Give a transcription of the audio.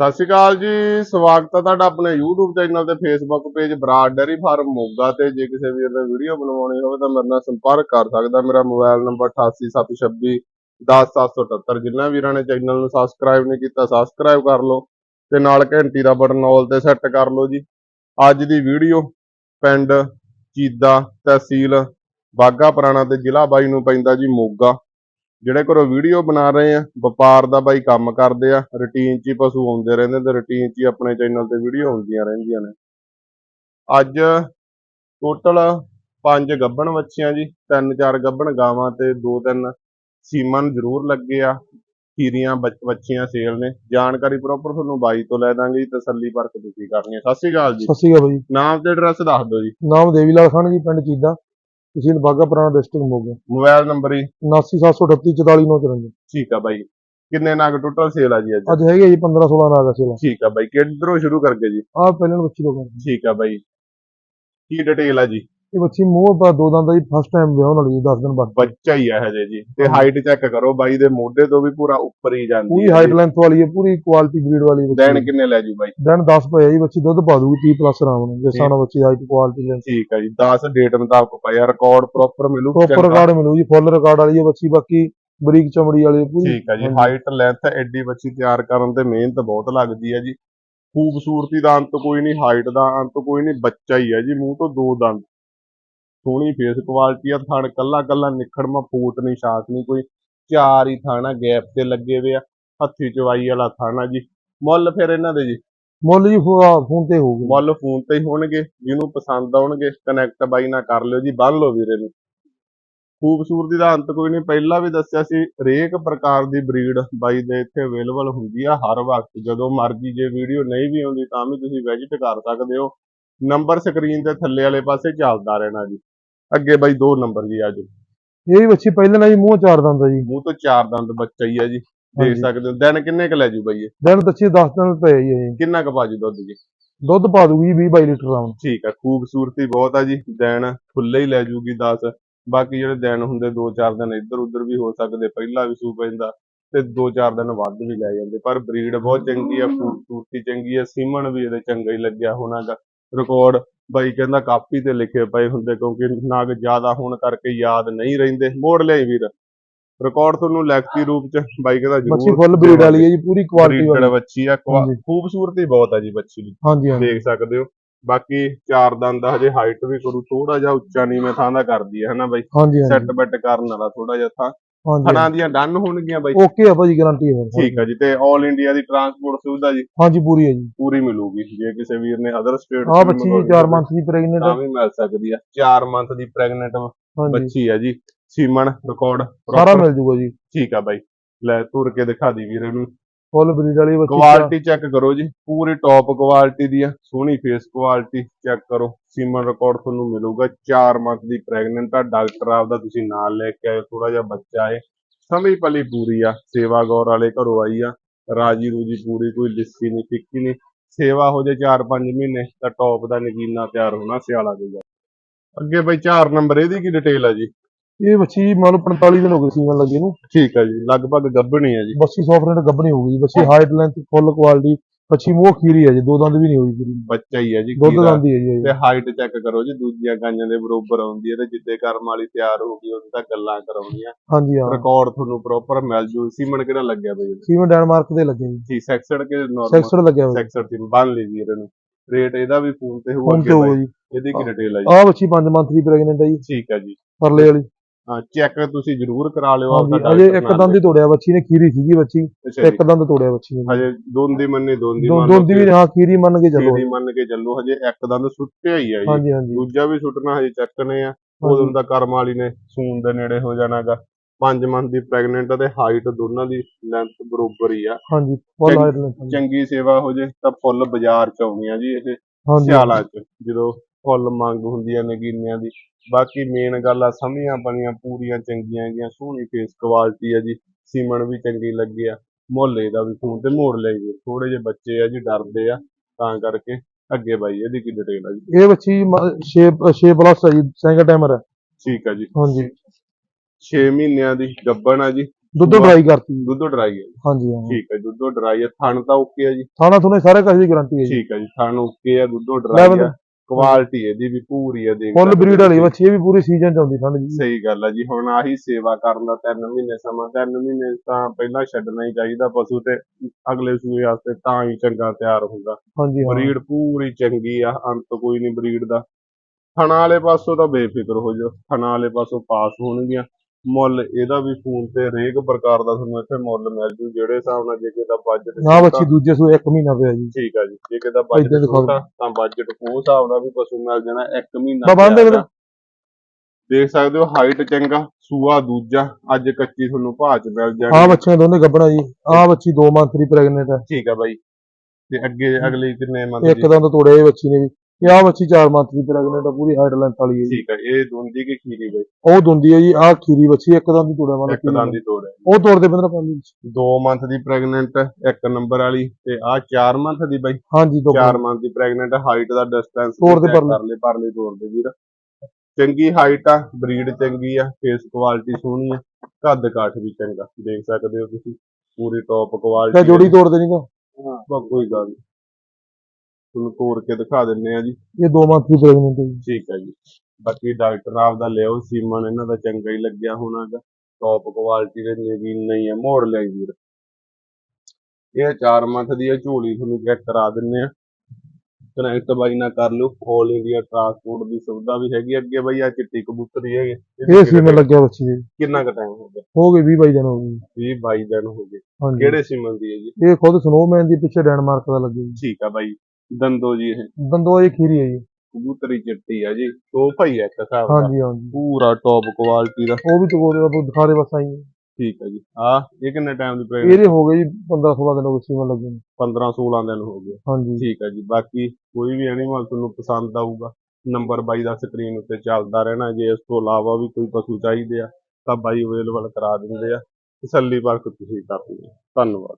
ਸਤਿ ਸ਼੍ਰੀ ਅਕਾਲ ਜੀ, ਸਵਾਗਤ ਹੈ ਤੁਹਾਡਾ ਆਪਣੇ YouTube ਚੈਨਲ ਤੇ Facebook page Brar dairy farm Moga ਤੇ। ਜੇ ਕਿਸੇ ਵੀਰ ਨੇ ਵੀਡੀਓ ਬਣਵਾਉਣੀ ਹੋਵੇ ਤਾਂ ਮੇਰੇ ਨਾਲ ਸੰਪਰਕ ਕਰ ਸਕਦਾ। ਮੇਰਾ ਮੋਬਾਈਲ ਨੰਬਰ 8876 10778 ਜਿਨ੍ਹਾਂ ਵੀਰਾਂ ਨੇ ਚੈਨਲ ਨੂੰ ਸਬਸਕ੍ਰਾਈਬ ਨਹੀਂ ਕੀਤਾ ਸਬਸਕ੍ਰਾਈਬ ਕਰ ਲਓ ਤੇ ਨਾਲ ਘੰਟੀ ਦਾ ਬਟਨ ਆਲ ਤੇ ਸੈੱਟ ਕਰ ਲਓ ਜੀ। ਅੱਜ ਦੀ ਵੀਡੀਓ ਪਿੰਡ ਚੀਦਾ ਤਹਿਸੀਲ ਬਾਗਾ ਪੁਰਾਣਾ ਤੇ ਜ਼ਿਲ੍ਹਾ ਬਾਈ ਨੂੰ ਪੈਂਦਾ ਜੀ ਮੋਗਾ। ਜਿਹੜੇ ਘਰੋਂ ਵੀਡੀਓ ਬਣਾ ਰਹੇ ਆ ਵਪਾਰ ਦਾ ਬਾਈ ਕੰਮ ਕਰਦੇ ਆ ਰੁਟੀਨ 'ਚ ਹੀ ਪਸ਼ੂ ਆਉਂਦੇ ਰਹਿੰਦੇ ਤੇ ਰੁਟੀਨ 'ਚ ਹੀ ਆਪਣੇ ਚੈਨਲ ਤੇ ਵੀਡੀਓ ਆਉਂਦੀਆਂ ਰਹਿੰਦੀਆਂ ਨੇ। ਅੱਜ ਟੋਟਲ ਪੰਜ ਗੱਭਣ ਵੱਛੀਆਂ ਜੀ ਤਿੰਨ ਚਾਰ ਗੱਭਣ ਗਾਵਾਂ ਤੇ ਦੋ ਤਿੰਨ ਸੀਮਨ ਜ਼ਰੂਰ ਲੱਗੇ ਆ ਖੀਰੀਆਂ ਬੱਚ- ਵੱਛੀਆਂ ਸੇਲ ਨੇ। ਜਾਣਕਾਰੀ ਪ੍ਰੋਪਰ ਤੁਹਾਨੂੰ ਬਾਈ ਤੋਂ ਲੈ ਦਾਂਗੇ ਜੀ ਤਸੱਲੀ ਪਰਖ ਤੁਸੀਂ ਕਰਨੀ ਹੈ। ਸਤਿ ਸ਼੍ਰੀ ਅਕਾਲ ਜੀ। ਸਤਿ ਸ਼੍ਰੀ ਅਕਾਲ ਬਾਈ। ਨਾਮ ਤੇ ਐਡਰੈਸ ਦੱਸ ਦਿਓ ਜੀ। ਨਾਮ ਦੇਵੀ ਲਾਲ ਖਾਨ ਜੀ ਪਿੰਡ ਚੀਦਾ। Tehsil Bagha Purana district Moga. Mobile number ਹੀ 79738 44954 ਠੀਕ ਆ ਬਾਈ। ਕਿੰਨੇ ਨਗ ਟੋਟਲ ਸੇਲ ਆ ਜੀ ਅੱਜ? ਅੱਜ ਹੈਗੇ ਜੀ 15 16 ਨਾਗ ਅਸਲ ਠੀਕ ਆ ਬਾਈ। ਕਿੱਧਰੋਂ ਸ਼ੁਰੂ ਕਰਕੇ ਜੀ? ਆਹ ਪਹਿਲਾਂ ਬੱਚੀ ਲੋਕਾਂ ਠੀਕ ਆ ਬਾਈ। ਕੀ ਡਿਟੇਲ ਆ ਜੀ? ਇਹ ਬੱਚੀ ਮੂੰਹ ਪਾ ਦੋ ਦੰਦ ਦਾ ਜੀ ਫਸਟ ਟਾਈਮ ਵਿਆਹਣ ਵਾਲੀ 10 ਦਿਨ ਬਾਅਦ। ਬੱਚਾ ਹੀ ਆ ਹਜੇ ਜੀ। ਤੇ। ਹਾਈਟ ਚੈੱਕ ਕਰੋ ਬਾਈ ਦੇ ਮੋਢੇ ਤੋਂ ਵੀ ਪੂਰਾ ਉੱਪਰ ਹੀ ਜਾਂਦੀ ਪੂਰੀ ਹੈ ਹਾਈਟ ਲੈਂਥ ਵਾਲੀ ਹੈ ਪੂਰੀ ਕੁਆਲਿਟੀ ਬਰੀਡ ਵਾਲੀ ਦਿਨ ਬੱਚੀ ਕਿੰਨੇ ਲੈ ਜੂ ਬਾਈ? ਦਿਨ 10 ਪਏ ਜੀ ਬੱਚੀ ਦੁੱਧ ਪਾ ਦੂਗੀ 30 ਪਲੱਸ ਆਰਾਮ ਨਾਲ ਜਿਸ ਨਾਲ ਬੱਚੀ ਹਾਈਟ ਕੁਆਲਿਟੀ ਲੈਂਥ ਠੀਕ ਆ ਜੀ 10 ਡੇਟ ਮੁਤਾਬਕ ਪਾਇਆ ਰਿਕਾਰਡ ਪ੍ਰੋਪਰ ਮਿਲੂ ਪ੍ਰੋਪਰ। ਰਿਕਾਰਡ ਮਿਲੂ ਜੀ ਫੁੱਲ ਰਿਕਾਰਡ ਵਾਲੀ ਹੈ ਬੱਚੀ ਬਾਕੀ ਬਰੀਕ ਚਮੜੀ ਵਾਲੀ ਹੈ ਪੂਰੀ। ਠੀਕ ਆ ਜੀ। ਹਾਈਟ ਲੈਂਥ ਐਡੀ ਬੱਚੀ ਤਿਆਰ ਕਰਨ ਤੇ ਮਿਹਨਤ ਬਹੁਤ ਲੱਗਦੀ ਹੈ ਜੀ। ਖੂਬਸੂਰਤੀ ਦਾ ਅੰਤ ਕੋਈ ਨਹੀਂ ਹਾਈਟ ਦਾ ਅੰਤ ਕੋਈ ਨਹੀਂ ਬੱਚਾ ਹੀ ਹੈ ਜੀ ਮੂੰਹ ਤੋਂ ਦੋ ਦੰਦ। ਸੋਹਣੀ ਫੇਸ ਕੁਆਲਿਟੀ ਆ ਥਣ ਕੱਲਾ ਕੱਲਾ ਨਿਖੜਮਾ ਫੂਟ ਨਹੀਂ ਸ਼ਾਖ ਨਹੀਂ ਕੋਈ ਚਾਰ ਹੀ ਥਾਣਾ ਗੈਪ ਤੇ ਲੱਗੇ ਵੇ ਆ ਹੱਥੀ ਚਵਾਈ ਵਾਲਾ ਥਾਣਾ ਜੀ। ਮੁੱਲ ਫਿਰ ਇਹਨਾਂ ਦੇ ਜੀ? ਮੁੱਲ ਜੀ ਫੋਨ ਤੇ ਹੋਊਗਾ। ਮੁੱਲ ਫੋਨ ਤੇ ਹੀ ਹੋਣਗੇ ਜਿਹਨੂੰ ਪਸੰਦ ਆਉਣਗੇ ਕਨੈਕਟ ਬਾਈ ਨਾਲ ਕਰ ਲਿਓ ਜੀ ਬੰਨ ਲਓ ਵੀਰੇ ਨੂੰ। ਖੂਬਸੂਰਤੀ ਦਾ ਅੰਤ ਕੋਈ ਨਹੀਂ ਪਹਿਲਾਂ ਵੀ ਦੱਸਿਆ ਸੀ ਹਰੇਕ ਪ੍ਰਕਾਰ ਦੀ ਬਰੀਡ ਬਾਈ ਦੇ ਇੱਥੇ ਅਵੇਲੇਬਲ ਹੁੰਦੀ ਆ ਹਰ ਵਕਤ ਜਦੋਂ ਮਰਜ਼ੀ ਜੇ ਵੀਡੀਓ ਨਹੀਂ ਵੀ ਆਉਂਦੀ ਤਾਂ ਵੀ ਤੁਸੀਂ ਵਿਜ਼ਿਟ ਕਰ ਸਕਦੇ ਹੋ। ਨੰਬਰ ਸਕਰੀਨ ਦੇ ਥੱਲੇ ਵਾਲੇ ਪਾਸੇ ਚੱਲਦਾ ਰਹਿਣਾ ਜੀ। ਅੱਗੇ ਬਾਈ ਦੋ ਨੰਬਰ ਜੀ ਆਜੋ ਇਹ ਵੀ ਬੱਚੀ ਪਹਿਲਾਂ ਨਾਲ ਜੀ ਮੂੰਹ ਚਾਰ ਦੰਦ ਜੀ ਮੂੰਹ ਤੋਂ ਚਾਰ ਦੰਦ ਬੱਚਾ ਹੀ ਆ ਜੀ ਦੇਖ ਹਾਂਜੀ। ਸਕਦੇ ਹੋ ਦਿਨ ਕਿੰਨੇ ਕ ਲੈ ਜੂ ਬਾਈ ਇਹ? ਦਿਨ ਬੱਚੀ 10 ਦਿਨ ਪਏ ਜੀ ਇਹ। ਕਿੰਨਾ ਕ ਬਾਜੂ ਦੁੱਧ ਜੀ ਦੁੱਧ ਪਾ ਦੂਗੀ 20 22 ਲੀਟਰ ਨਾਲ। ਠੀਕ ਆ ਖੂਬਸੂਰਤੀ ਬਹੁਤ ਆ ਜੀ ਦਿਨ ਖੁੱਲੇ ਹੀ ਲੈ ਜੂਗੀ 10 ਬਾਕੀ ਜਿਹੜੇ ਦਿਨ ਹੁੰਦੇ 2-4 ਦਿਨ ਇੱਧਰ ਉੱਧਰ ਵੀ ਹੋ ਸਕਦੇ ਪਹਿਲਾਂ ਵੀ ਸੂ ਪੈਂਦਾ ਤੇ 2-4 ਦਿਨ ਵੱਧ ਵੀ ਲੈ ਜਾਂਦੇ ਪਰ ਬਰੀਡ ਬਹੁਤ ਚੰਗੀ ਆ ਖੂਬਸੂਰਤੀ ਚੰਗੀ ਆ ਸੀਮਨ ਵੀ ਇਹਦੇ ਚੰਗਾ ਹੀ ਲੱਗਿਆ ਹੋਣਾਗਾ ਰਿਕਾਰਡ ਬਾਈ ਕਹਿੰਦਾ ਕਾਪੀ ਤੇ ਲਿਖੇ ਪਏ ਹੁੰਦੇ ਕਿਉਂਕਿ ਨਗ ਜ਼ਿਆਦਾ ਹੋਣ ਕਰਕੇ ਯਾਦ ਨਹੀਂ ਰਹਿੰਦੇ। ਮੋੜ ਲਿਆਈ ਵੀਰ। ਰਿਕਾਰਡ ਤੁਹਾਨੂੰ ਲਿਖਤੀ ਰੂਪ ਚ ਬਾਈ ਕਹਿੰਦਾ ਬੱਚੀ ਜ਼ਰੂਰ ਫੁੱਲ ਬਰੀਡ ਵਾਲੀ ਹੈ ਜੀ ਪੂਰੀ ਕੁਆਲਿਟੀ ਵਾਲੀ। ਬੱਚੀ ਆ। ਖੂਬਸੂਰਤੀ ਬਹੁਤ ਆ ਜੀ ਬੱਚੀ ਦੀ। ਹਾਂਜੀ ਹਾਂਜੀ। ਦੇਖ ਸਕਦੇ ਹੋ। ਬਾਕੀ ਚਾਰ ਦੰਦ ਦਾ ਹਜੇ ਹਾਈਟ ਵੀ ਕਰੂ ਥੋੜਾ ਜਿਹਾ ਉੱਚਾ ਨੀਵੇਂ ਥਾਂ ਦਾ ਕਰਦੀ ਹੈ ਹਨਾ ਬਾਈ? ਸੈੱਟ ਬੈਟ ਕਰਨ ਵਾਲਾ ਥੋੜਾ ਜਿਹਾ ਥਾਂ। ਹਾਂਜੀ ਦੀਆਂ ਡਨ ਹੋਣਗੀਆਂ ਬਾਈ। ਓਕੇ ਆ ਭਾਜੀ ਗਾਰੰਟੀ ਹੈ ਫਿਰ। ਠੀਕ ਹੈ ਜੀ ਤੇ 올 ਇੰਡੀਆ ਦੀ ਟਰਾਂਸਪੋਰਟ ਸੁਵਿਧਾ ਜੀ। ਹਾਂਜੀ ਪੂਰੀ ਹੈ ਜੀ। ਪੂਰੀ ਮਿਲੂਗੀ। ਜੇ ਕਿਸੇ ਵੀਰ ਨੇ ਅਦਰ ਸਟੇਟ ਆ ਬੱਚੀ 4 ਮੰਥ ਦੀ ਪ੍ਰੈਗਨੈਂਟ ਤਾਂ ਵੀ ਮਿਲ ਸਕਦੀ ਆ। 4 ਮੰਥ ਦੀ ਪ੍ਰੈਗਨੈਂਟ ਹਾਂਜੀ। ਬੱਚੀ ਹੈ ਜੀ। ਸੀਮਨ ਰਿਕਾਰਡ ਸਾਰਾ ਮਿਲ ਜੂਗਾ ਜੀ। ਠੀਕ ਆ ਬਾਈ। ਲੈ ਤੁਰ ਕੇ ਦਿਖਾ ਦੀ ਵੀਰੇ ਨੂੰ। ਫੁੱਲ ਬਰੀਡ ਵਾਲੀ ਬੱਚੀ ਕੁਆਲਿਟੀ ਚੈੱਕ ਕਰੋ ਜੀ, ਪੂਰੀ ਟੌਪ ਕੁਆਲਿਟੀ ਦੀ ਆ, ਸੋਹਣੀ ਫੇਸ ਕੁਆਲਿਟੀ ਚੈੱਕ ਕਰੋ। ਸੀਮਨ ਰਿਕਾਰਡ ਤੁਹਾਨੂੰ ਮਿਲੂਗਾ 4 ਮੰਥ ਦੀ ਪ੍ਰੈਗਨੈਂਟ ਆ ਡਾਕਟਰ ਆਪਦਾ ਤੁਸੀਂ ਨਾਲ ਲੈ ਕੇ ਆਏ ਥੋੜਾ ਜਿਹਾ ਬੱਚਾ ਏ। ਸਮਝ ਪਲੀ ਪੂਰੀ ਆ, ਸੇਵਾ ਗੌਰ ਵਾਲੇ ਘਰੋਂ ਆਈ ਆ, ਰਾਜੀ ਰੂਜੀ ਪੂਰੀ, ਕੋਈ ਲਿਸੀ ਨਹੀਂ, ਫਿੱਕੀ ਨਹੀਂ। ਸੇਵਾ ਹੋ ਜੇ 4-5 ਮਹੀਨੇ, ਤਾਂ ਟੌਪ ਦਾ ਨਗੀਨਾ ਤਿਆਰ ਹੋਣਾ, ਸਿਆਲਾ ਦੇਗਾ ਅੱਗੇ ਬਈ 4 ਨੰਬਰ ਇਹਦੀ ਕੀ ਡਿਟੇਲ ਆ ਜੀ? ਇਹ ਬੱਚੀ ਮੰਨ ਲਓ 45 ਦਿਨ ਹੋ ਗਏ ਸੀਮਨ ਲੱਗੇ ਨੂੰ। ਠੀਕ ਆ ਜੀ ਲਗਭਗ ਗੱਭਣੀ ਆ ਜੀ। ਬੱਚੀ ਸੌਫਰੇਟ ਗੱਭਣੀ ਹੋ ਗਈ ਬੱਚੀ ਹਾਈਟ ਲੈਂਥ ਫੁੱਲ ਕੁਆਲਿਟੀ ਬੱਚੀ ਮੂੰਹ ਖੀਰੀ ਹੈ ਜੀ ਦੋ ਦੰਦ ਵੀ ਨਹੀਂ ਹੋਈ ਪੂਰੀ ਬੱਚਾ ਹੀ ਆ ਜੀ ਦੁੱਧ ਖੀਰਾ। ਦੰਦ ਹੀ ਹੈ ਜੀ। ਤੇ ਹਾਈਟ ਚੈੱਕ ਕਰੋ ਜੀ ਦੂਜੀਆਂ ਗਾਈਆਂ ਦੇ ਬਰੋਬਰ ਆਉਂਦੀ ਹੈ ਤੇ ਜਿੱਦੇ ਕਰਮ ਵਾਲੀ ਤਿਆਰ ਹੋ ਗਈ ਉਹਦੀ ਤਾਂ ਗੱਲਾਂ ਕਰਾਉਣੀਆਂ। ਹਾਂਜੀ ਹਾਂ। ਰਿਕਾਰਡ ਤੁਹਾਨੂੰ ਪ੍ਰੋਪਰ ਮਿਲ ਜੂ ਸੀਮਨ ਕਿਹੜਾ ਲੱਗਿਆ ਬਈ ਸੀਮਨ ਡੈਨਮਾਰਕ ਦੇ ਲੱਗੇ ਜੀ। ਜੀ ਸੈਕਸਡ ਕਿ ਨਾਰਮਲ ਸੈਕਸਰ ਲੱਗਿਆ ਹੋਇਆ ਸੈਕਸਡ ਸੀ ਬੰਨ ਲਈ ਜੀ ਇਹਨੂੰ। ਰੇਟ ਇਹਦਾ ਵੀ ਫੋਨ ਤੇ ਹੋਊਗਾ ਅੱਗੇ ਤੇ ਬਾਈ। ਜੀ। ਇਹਦੀ ਕੀ ਡਿਟੇਲ ਆ ਜੀ? ਆ ਬੱਚੀ 5 ਮੰਥ ਦੀ ਪ੍ਰੈਗਨੈਂਟ ਹੈ ਜੀ। ਠੀਕ ਹੈ ਜੀ। ਪਰਲੇ ਵਾਲੀ। ਹਾਂ ਚੈੱਕ ਤੁਸੀਂ ਜ਼ਰੂਰ ਕਰਾ ਲਿਓ ਹਾਂਜੀ ਆਪਦਾ ਅਜੇ doctor ਇੱਕ ਦੰਦ ਹੀ ਤੋੜਿਆ ਬੱਚੀ ਨੇ ਖੀਰੀ ਸੀਗੀ ਬੱਚੀ। ਇੱਕ ਦੰਦ ਤੋੜਿਆ ਬੱਚੀ ਨੇ। ਹਜੇ ਦੋਂਦੀ ਮੰਨੀ ਦੋਂਦੀ ਦੋ ਮੰਨ ਦੋਂਦੀ ਵੀ ਹਾਂ ਖੀਰੀ ਮੰਨ ਕੇ ਚੱਲੋ। ਖੀਰੀ ਮੰਨ ਕੇ ਚੱਲੋ ਹਜੇ ਇੱਕ ਦੰਦ ਸੁੱਟਿਆ ਹੀ ਆ ਜੀ। ਹਾਂਜੀ ਹਾਂਜੀ। ਦੂਜਾ ਵੀ ਸੁੱਟਣਾ ਹਜੇ ਚੱਕਨੇ ਆ। ਉਦੋਂ ਦਾ ਕਰਮ ਵਾਲੀ ਨੇ ਸੂਨ ਦੇ ਨੇੜੇ ਹੋ ਜਾਣਾਗਾ। 5 ਮੰਥ ਦੀ ਪ੍ਰੈਗਨੈਂਟ ਤੇ ਹਾਈਟ ਦੋਨਾਂ ਦੀ ਲੈਂਥ ਬਰੋਬਰ ਹੀ ਆ। ਹਾਂਜੀ ਫੁੱਲ ਚੰਗੀ- ਹਾਈਟ ਚੰਗੀ ਸੇਵਾ ਹੋ ਜੇ ਤਾਂ ਫੁੱਲ ਬਾਜ਼ਾਰ ਚ ਆਉਂਦੀਆਂ ਜੀ ਇਹ ਹਾਂਜੀ। ਸਿਆਲਾਂ ਚ। ਜਦੋਂ ਫੁੱਲ ਮੰਗ ਹੁੰਦੀ ਆ ਨਗੀਨਿਆਂ ਦੀ। ਬਾਕੀ ਮੇਨ ਗੱਲ ਆ ਸਮੀਆਂ ਬਣੀਆਂ ਪੂਰੀਆਂ ਚੰਗੀਆਂ ਹੈਗੀਆਂ ਸੋਹਣੀ ਫੇਸ ਕੁਆਲਿਟੀ ਆ ਜੀ ਸੀਮਨ ਵੀ ਚੰਗੀ ਲੱਗੀ ਆ ਮੁੱਲੇ ਦਾ ਵੀ ਫੋਨ ਤੇ ਮੋੜ ਲਿਆ ਜੀ ਥੋੜੇ ਜਿਹੇ ਬੱਚੇ ਆ ਜੀ ਡਰਦੇ ਆ ਤਾਂ ਕਰਕੇ ਅੱਗੇ ਬਾਈ ਇਹਦੀ ਕੀ ਡਿਟੇਲ ਆ ਜੀ? ਇਹ ਬੱਚੀ 6 6 ਪਲੱਸ ਹੈ ਜੀ ਸੈਂਕੜ ਟਾਈਮਰ ਹੈ ਠੀਕ ਆ ਜੀ। ਹਾਂਜੀ। 6 ਮਹੀਨਿਆਂ ਦੀ ਗੱਬਣ ਆ ਜੀ। ਦੁੱਧੋਂ ਡਰਾਈ ਕਰਤੀ। ਦੁੱਧੋ ਡਰਾਈ ਹੈ ਜੀ। ਹਾਂਜੀ ਹਾਂ। ਠੀਕ ਹੈ ਦੁੱਧੋ ਡਰਾਈ ਹੈ ਥਣ ਤਾਂ ਓਕੇ ਹੈ ਜੀ। ਥਾਣਾ ਥੁਣੇ ਸਾਰੇ ਕਾਸੇ ਦੀ ਗਾਰੰਟੀ ਹੈ ਜੀ। ਠੀਕ ਹੈ ਜੀ ਥਣ ਓਕੇ ਹੈ ਦੁੱਧੋ ਲੈ ਡਰਾਈ। ਹੈ ਕੁਆਲਿਟੀ ਇਹਦੀ ਵੀ ਪੂਰੀ ਹੈ ਦੇਖ ਫੁੱਲ ਬਰੀਡ ਵਾਲੀ। ਬੱਚੀ ਇਹ ਵੀ ਪੂਰੀ ਸੀਜ਼ਨ ਚ ਆਉਂਦੀ ਠੰਡ ਜੀ। ਸਹੀ ਗੱਲ ਹੈ ਜੀ ਹੁਣ ਆਹੀ ਸੇਵਾ ਕਰਨ ਦਾ 3 ਮਹੀਨੇ ਸਮਾਂ 3 ਮਹੀਨੇ ਤਾਂ ਪਹਿਲਾਂ ਛੱਡਣਾ ਹੀ ਚਾਹੀਦਾ ਪਸ਼ੂ ਤੇ ਅਗਲੇ ਸੂਏ ਵਾਸਤੇ ਤਾਂ ਹੀ ਚੰਗਾ ਤਿਆਰ ਹੁੰਦਾ। ਹਾਂਜੀ ਹਾਂ। ਬਰੀਡ ਪੂਰੀ ਚੰਗੀ ਆ ਅੰਤ ਕੋਈ ਨਹੀਂ ਬਰੀਡ ਦਾ। ਥਣਾ ਵਾਲੇ ਪਾਸੋਂ ਤਾਂ ਬੇਫਿਕਰ ਹੋ ਜਾਓ ਥਣਾ ਵਾਲੇ ਪਾਸੋਂ ਪਾਸ ਹੋਣਗੀਆਂ। ਮੁੱਲ ਇਹਦਾ ਵੀ ਫੋਨ ਤੇ ਹਰੇਕ ਪ੍ਰਕਾਰ ਦਾ ਤੁਹਾਨੂੰ ਇੱਥੇ ਮੁੱਲ ਮਿਲ ਜੂ ਜਿਹੜੇ ਹਿਸਾਬ ਨਾਲ ਜੇ ਕਿਸੇ ਦਾ ਬਜਟ ਆਹ ਬੱਚੀ ਦੂਜੇ ਸੂਏ ਇੱਕ ਮਹੀਨਾ ਪਿਆ ਜੀ। ਠੀਕ ਆ ਜੀ ਜੇ ਕਿਸੇ ਦਾ ਏਦਾਂ ਬਜਟ। ਛੋਟਾ ਤਾਂ ਬਜਟ ਉਸ ਹਿਸਾਬ ਨਾਲ ਵੀ ਪਸ਼ੂ ਮਿਲ ਜਾਣਾ ਇੱਕ ਮਹੀਨਾ ਬੰਦ ਗਾ। ਦੇਖ ਸਕਦੇ ਹੋ ਹਾਈਟ ਚੰਗਾ ਸੂਆ ਦੂਜਾ ਅੱਜ ਕੱਚੀ ਤੁਹਾਨੂੰ ਚ ਮਿਲ ਜਾਣੀ। ਆਹ ਬੱਚੀਆਂ ਦੋਨੇ ਗੱਬਣਾ ਜੀ। ਆਹ ਬੱਚੀ 2 ਮੰਥ ਦੀ ਪ੍ਰੈਗਨੈਂਟ ਹੈ। ਠੀਕ ਆ ਬਾਈ। ਤੇ ਅੱਗੇ ਅਗਲੀ ਕਿੰਨੇ ਮੰਥ ਇੱਕ ਦੀ ਦੰਦ ਤੋੜੇ ਇਹ ਬੱਚੀ ਨੇ ਵੀ। ਤੇ ਆਹ ਬੱਚੀ 4 ਮੰਥ ਦੀ ਪ੍ਰੈਗਨੈਂਟ ਹੈ ਪੂਰੀ ਹਾਈਟ ਲੈਂਥ ਵਾਲੀ ਹੈ ਜੀ। ਠੀਕ ਆ ਇਹ ਦੁੰਦੀ ਕੀ ਖੀਰੀ ਬਾਈ? ਉਹ ਦੁੰਦੀ ਹੈ ਜੀ ਆਹ ਖੀਰੀ ਬੱਚੀ ਇੱਕ ਦੰਦ ਦੀ ਤੋੜਿਆ ਵਾਲਾ ਇੱਕ ਦੰਦ ਦੀ ਤੋੜ ਹੈ ਉਹ ਤੋੜਦੇ 15 ਪੰਜ ਵਿੱਚ 2 ਮੰਥ ਦੀ ਪ੍ਰੈਗਨੈਂਟ ਇੱਕ ਨੰਬਰ ਵਾਲੀ ਤੇ ਆ 4 ਮੰਥ ਦੀ ਬਾਈ? ਹਾਂਜੀ ਦੋ 4 ਮੰਥ ਦੀ ਪ੍ਰੈਗਨੈਂਟ ਹਾਈਟ ਦਾ ਡਿਸਟੈਂਸ ਤੋੜ ਦੇ ਪਰਲੇ। ਪਰਲੇ ਪਰਲੇ ਤੋੜ ਦੇ ਵੀਰ। ਚੰਗੀ ਹਾਈਟ ਆ ਬਰੀਡ ਚੰਗੀ ਆ ਫੇਸ ਕੁਆਲਿਟੀ ਸੋਹਣੀ ਆ ਕੱਦ ਕਾਠ ਵੀ ਚੰਗਾ। ਦੇਖ ਸਕਦੇ ਹੋ ਤੁਸੀਂ ਪੂਰੀ ਟੌਪ ਤਾਂ ਕੁਆਲਿਟੀ ਜੋੜੀ ਤੋੜਦੇ ਨਹੀਂਗਾ ਕੋਈ ਗੱਲ ਨੀ। ਤੁਹਾਨੂੰ ਤੋੜ ਕੇ ਦਿਖਾ ਦਿੰਨੇ ਆ ਜੀ। ਇਹ 2 ਮੰਥ ਦੀ ਪ੍ਰੈਗਨੈਂਟ ਹੈ ਜੀ। ਠੀਕ ਹੈ ਜੀ। ਬਾਕੀ ਡਾਕਟਰ ਆਪ ਦਾ ਲਿਓ ਸੀਮਨ ਇਹਨਾਂ ਦਾ ਚੰਗਾ ਹੀ ਲੱਗਿਆ ਹੋਣਾਗਾ। ਟੌਪ ਕੁਆਲਿਟੀ ਦੇ ਨੇਗੀ ਨਹੀਂ ਹੈ ਮੋੜ ਲਿਆਈ ਵੀਰ। ਇਹ 4 ਮੰਥ ਦੀ ਹੈ ਝੋਲੀ ਤੁਹਾਨੂੰ ਚੈੱਕ ਕਰਾ ਦਿੰਨੇ ਆ। ਕਨੈਕਟ ਬਾਈ ਨਾਲ ਕਰ ਲਿਓ ਆਲ ਇੰਡੀਆ ਟਰਾਂਸਪੋਰਟ ਦੀ ਸੁਵਿਧਾ ਵੀ ਹੈਗੀ ਅੱਗੇ ਬਾਈ ਆ ਚਿੱਟੀ ਕਬੂਤਰੀ ਹੈਗੇ। ਇਹ ਸੀਮਨ ਲੱਗਿਆ ਬੱਚੀ ਦੇ। ਕਿੰਨਾ ਕੁ ਟਾਈਮ ਹੋ ਗਿਆ? ਹੋ ਗਏ 20 22 ਦਿਨ ਹੋ ਗਏ। 20 22 ਦਿਨ ਹੋ ਗਏ। ਕਿਹੜੇ ਸੀਮਨ ਦੀ ਹੈ ਜੀ? ਇਹ ਖੁਦ ਸਨੋਮੈਨ ਦੀ ਪਿੱਛੇ ਡੈਨਮਾਰਕ ਦਾ ਲੱਗੇ ਜੀ। ਠੀਕ ਆ ਬਾਈ। ਦੰਦੋ ਜੀ ਇਹ। ਦੰਦੋ ਇਹ ਖੀਰੀ ਹੈ ਜੀ। ਕਬੂਤਰੀ ਚਿੱਟੀ ਆ ਜੀ। ਤੋਹਫਾ ਹੀ ਹੈ ਇੱਕ ਹਿਸਾਬ ਦਾ ਹਾਂਜੀ ਹਾਂਜੀ। ਪੂਰਾ ਟੌਪ ਕੁਆਲਿਟੀ ਦਾ। ਉਹ ਵੀ ਤੋੜੇ ਦਾ ਦਿਖਾ ਦੇ ਬਸ ਆਈ ਹੈ। ਠੀਕ ਹੈ ਜੀ। ਆ ਇਹ ਕਿੰਨੇ ਟਾਈਮ ਦੀ ਪ੍ਰੈਗਨੈਂਟ ਇਹਦੇ ਹੋ ਗਏ ਜੀ 15 16 ਦਿਨ ਹੋ ਗਏ ਲੱਗੇ ਨੂੰ। 15 16 ਦਿਨ ਹੋ ਗਏ। ਹਾਂਜੀ। ਠੀਕ ਹੈ ਜੀ। ਬਾਕੀ ਕੋਈ ਵੀ ਐਨੀਮਲ ਤੁਹਾਨੂੰ ਪਸੰਦ ਆਊਗਾ ਨੰਬਰ ਬਾਈ ਦਾ ਸਕਰੀਨ ਉੱਤੇ ਚੱਲਦਾ ਰਹਿਣਾ। ਜੇ ਇਸ ਤੋਂ ਇਲਾਵਾ ਵੀ ਕੋਈ ਪਸ਼ੂ ਚਾਹੀਦੇ ਆ ਤਾਂ ਬਾਈ ਅਵੇਲੇਬਲ ਕਰਾ ਦਿੰਦੇ ਆ। ਤਸੱਲੀ ਪਰਖ ਤੁਸੀਂ ਕਰ ਲਓ ਧੰਨਵਾਦ।